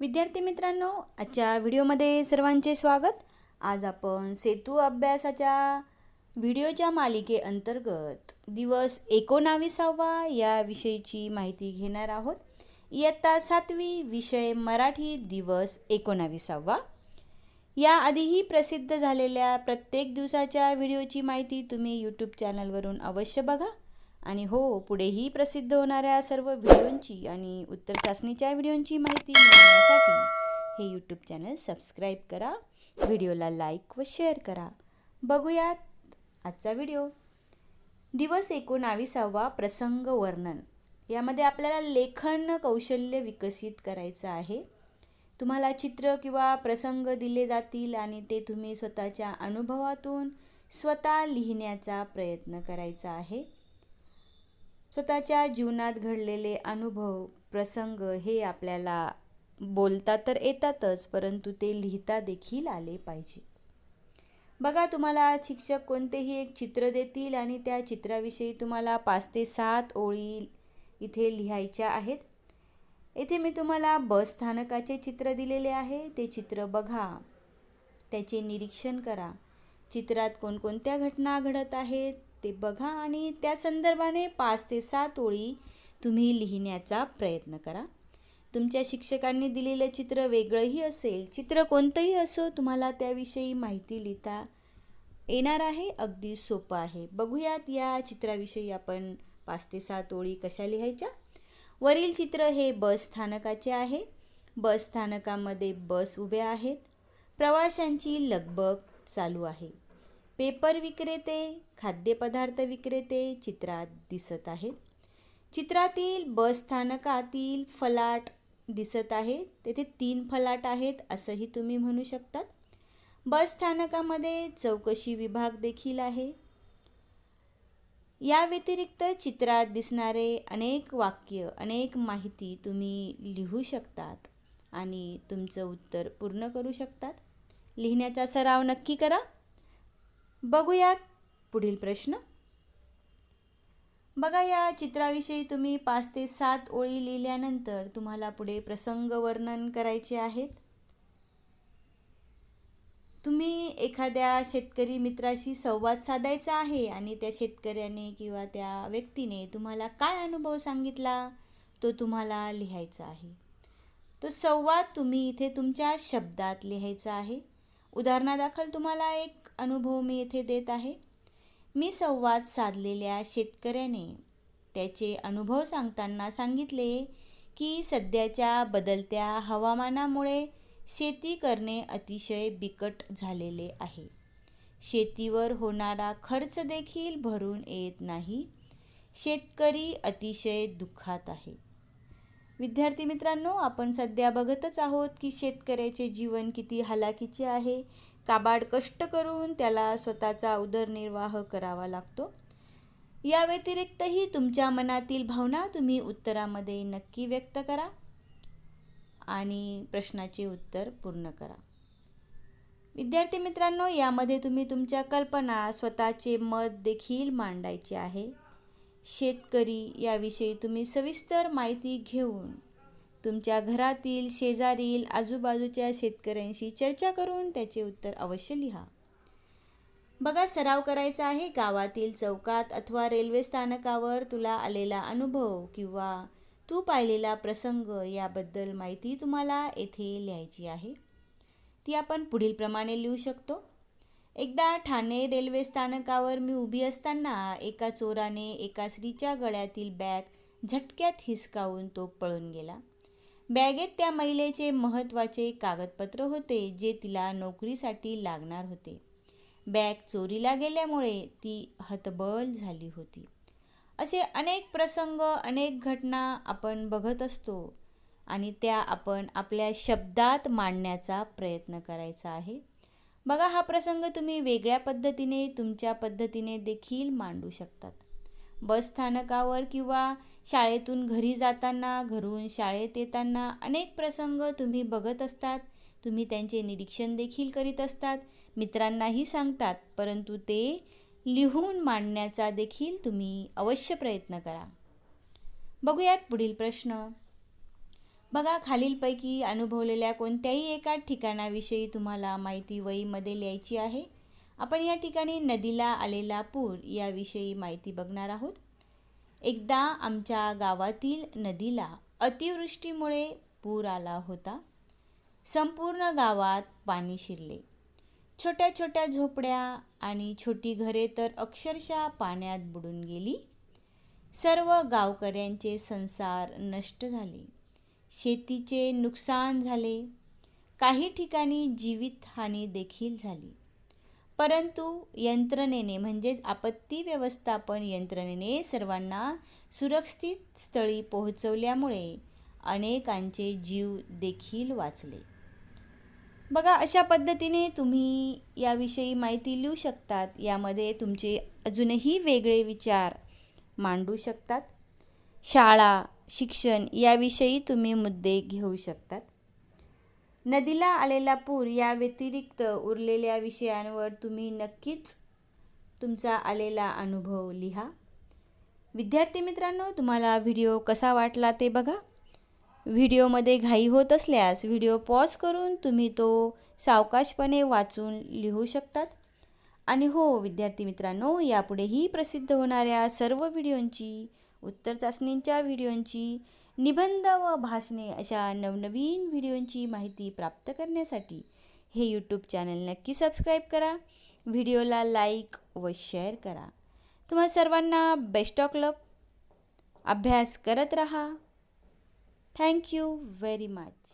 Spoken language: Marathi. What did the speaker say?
विद्यार्थी मित्रांनो आजच्या व्हिडिओमध्ये सर्वांचे स्वागत. आज आपण सेतू अभ्यासाच्या व्हिडिओच्या मालिकेअंतर्गत दिवस एकोणावीसावा या विषयीची माहिती घेणार आहोत. इयत्ता सातवी विषय मराठी दिवस एकोणाविसावा. याआधीही प्रसिद्ध झालेल्या प्रत्येक दिवसाच्या व्हिडिओची माहिती तुम्ही यूट्यूब चॅनलवरून अवश्य बघा. आणि हो पुढेही प्रसिद्ध होणाऱ्या सर्व व्हिडिओंची आणि उत्तर चाचणीच्या व्हिडिओंची माहिती मिळवण्यासाठी हे यूट्यूब चॅनल सबस्क्राईब करा व्हिडिओला लाईक व शेअर करा. बघूयात आजचा व्हिडिओ. दिवस एकोणाविसावा प्रसंग वर्णन. यामध्ये आपल्याला लेखन कौशल्य विकसित करायचं आहे. तुम्हाला चित्र किंवा प्रसंग दिले जातील आणि ते तुम्ही स्वतःच्या अनुभवातून स्वतः लिहिण्याचा प्रयत्न करायचा आहे. स्वतःच्या जीवनात घडलेले अनुभव प्रसंग हे आपल्याला बोलता तर येतातच परंतु ते लिहिता देखील आले पाहिजे. बघा तुम्हाला शिक्षक कोणतेही एक चित्र देतील आणि त्या चित्राविषयी तुम्हाला पाच ते सात ओळी इथे लिहायच्या आहेत. इथे मी तुम्हाला बस स्थानकाचे चित्र दिलेले आहे. ते चित्र बघा. त्याचे निरीक्षण करा. चित्रात कोणकोणत्या घटना घडत आहेत? ते बघा आणि त्या संदर्भाने पाच ते सात ओळी तुम्ही लिहिण्याचा प्रयत्न करा. तुमच्या शिक्षकांनी दिलेलं चित्र वेगळंही असेल चित्र कोणतंही असो तुम्हाला त्याविषयी माहिती लिहिता येणार आहे अगदी सोपं आहे. बघूयात या चित्राविषयी आपण पाच ते सात ओळी कशा लिहायच्या? वरील चित्र हे बस स्थानकाचे आहे. बस स्थानकामध्ये बस उभ्या आहेत. प्रवाशांची लगबग चालू आहे. पेपर विक्रेते खाद्यपदार्थ विक्रेते चित्रात दिसत आहेत. चित्रातील बस स्थानकातील फलाट दिसत आहे. तेथे तीन फलाट आहेत असंही तुम्ही म्हणू शकतात. बस स्थानकामध्ये चौकशी विभाग देखील आहे. या व्यतिरिक्त चित्रात दिसणारे अनेक वाक्य अनेक माहिती तुम्ही लिहू शकतात आणि तुमचं उत्तर पूर्ण करू शकतात. लिहिण्याचा सराव नक्की करा. बघूयात पुढील प्रश्न. बघा या चित्राविषयी तुम्ही पाच ते सात ओळी लिहिल्यानंतर तुम्हाला पुढे प्रसंग वर्णन करायचे आहेत. तुम्ही एखाद्या शेतकरी मित्राशी संवाद साधायचा आहे आणि त्या शेतकऱ्याने किंवा त्या व्यक्तीने तुम्हाला काय अनुभव सांगितला तो तुम्हाला लिहायचा आहे. तो संवाद तुम्ही इथे तुमच्या शब्दात लिहायचा आहे. उदाहरणादाखल तुम्हाला एक अनुभव मी येथे देत आहे. मी संवाद साधलेल्या शेतकऱ्याने त्याचे अनुभव सांगताना सांगितले की सध्याच्या बदलत्या हवामानामुळे शेती करणे अतिशय बिकट झालेले आहे. शेतीवर होणारा खर्च देखील भरून येत नाही. शेतकरी अतिशय दुःखात आहे. विद्यार्थी मित्रांनो आपण सध्या बघतच आहोत की शेतकऱ्याचे जीवन किती हालाकीचे आहे. काबाड कष्ट करून त्याला स्वतःचा उदरनिर्वाह करावा लागतो. या व्यतिरिक्तही तुमच्या मनातील भावना तुम्ही उत्तरामध्ये नक्की व्यक्त करा आणि प्रश्नाचे उत्तर पूर्ण करा. विद्यार्थी मित्रांनो यामध्ये तुम्ही तुमच्या कल्पना स्वतःचे मत देखील मांडायचे आहे. शेतकरी याविषयी तुम्ही सविस्तर माहिती घेऊन तुमच्या घरातील शेजारील आजूबाजूच्या शेतकऱ्यांशी चर्चा करून त्याचे उत्तर अवश्य लिहा. बघा सराव करायचा आहे गावातील चौकात अथवा रेल्वे स्थानकावर तुला आलेला अनुभव किंवा तू पाहिलेला प्रसंग याबद्दल माहिती तुम्हाला येथे लिहायची आहे. ती आपण पुढील प्रमाणे लिहू शकतो. एकदा ठाणे रेल्वे स्थानकावर मी उभी असताना एका चोराने एका स्त्रीच्या गळ्यातील बॅग झटक्यात हिसकावून तो पळून गेला. बॅगेत त्या महिलेचे महत्त्वाचे कागदपत्र होते जे तिला नोकरीसाठी लागणार होते. बॅग चोरीला गेल्यामुळे ती हतबल झाली होती. असे अनेक प्रसंग अनेक घटना आपण बघत असतो आणि त्या आपण आपल्या शब्दात मांडण्याचा प्रयत्न करायचा आहे. बघा हा प्रसंग तुम्ही वेगळ्या पद्धतीने तुमच्या पद्धतीने देखील मांडू शकतात. बस स्थानकावर किंवा शाळेतून घरी जाताना घरून शाळेत येताना अनेक प्रसंग तुम्ही बघत असतात. तुम्ही त्यांचे निरीक्षण देखील करीत असतात. मित्रांनाही सांगतात परंतु ते लिहून मांडण्याचा देखील तुम्ही अवश्य प्रयत्न करा. बघूयात पुढील प्रश्न. बघा खालीलपैकी अनुभवलेल्या कोणत्याही एका ठिकाणाविषयी तुम्हाला माहिती वहीमध्ये लिहायची आहे. आपण या ठिकाणी नदीला आलेला पूर याविषयी माहिती बघणार आहोत. एकदा आमच्या गावातील नदीला अतिवृष्टीमुळे पूर आला होता. संपूर्ण गावात पाणी शिरले. छोट्या छोट्या झोपड्या आणि छोटी घरे तर अक्षरशः पाण्यात बुडून गेली. सर्व गावकऱ्यांचे संसार नष्ट झाले. शेतीचे नुकसान झाले. काही ठिकाणी जीवितहानी देखील झाली. परंतु यंत्रणेने म्हणजेच आपत्ती व्यवस्थापन यंत्रणेने सर्वांना सुरक्षित स्थळी पोहोचवल्यामुळे अनेकांचे जीव देखील वाचले. बघा अशा पद्धतीने तुम्ही याविषयी माहिती लिहू शकतात. यामध्ये तुमचे अजूनही वेगळे विचार मांडू शकतात. शाळा शिक्षण याविषयी तुम्ही मुद्दे घेऊ शकतात. नदीला आलेला पूर या व्यतिरिक्त उरलेल्या विषयांवर तुम्ही नक्कीच तुमचा आलेला अनुभव लिहा. विद्यार्थी मित्रांनो तुम्हाला व्हिडिओ कसा वाटला ते बघा. व्हिडिओमध्ये घाई होत असल्यास व्हिडिओ पॉज करून तुम्ही तो सावकाशपणे वाचून लिहू शकतात. आणि हो विद्यार्थी मित्रांनो यापुढेही प्रसिद्ध होणाऱ्या सर्व व्हिडिओंची उत्तर चाचणींच्या व्हिडिओंची निबंध व भाषणे अशा नवनवीन व्हिडिओंची माहिती प्राप्त करण्यासाठी हे यूट्यूब चॅनल नक्की सबस्क्राईब करा. व्हिडिओला लाईक व शेअर करा. तुम्हा सर्वांना बेस्ट ऑफ लक अभ्यास करत रहा. Thank you very much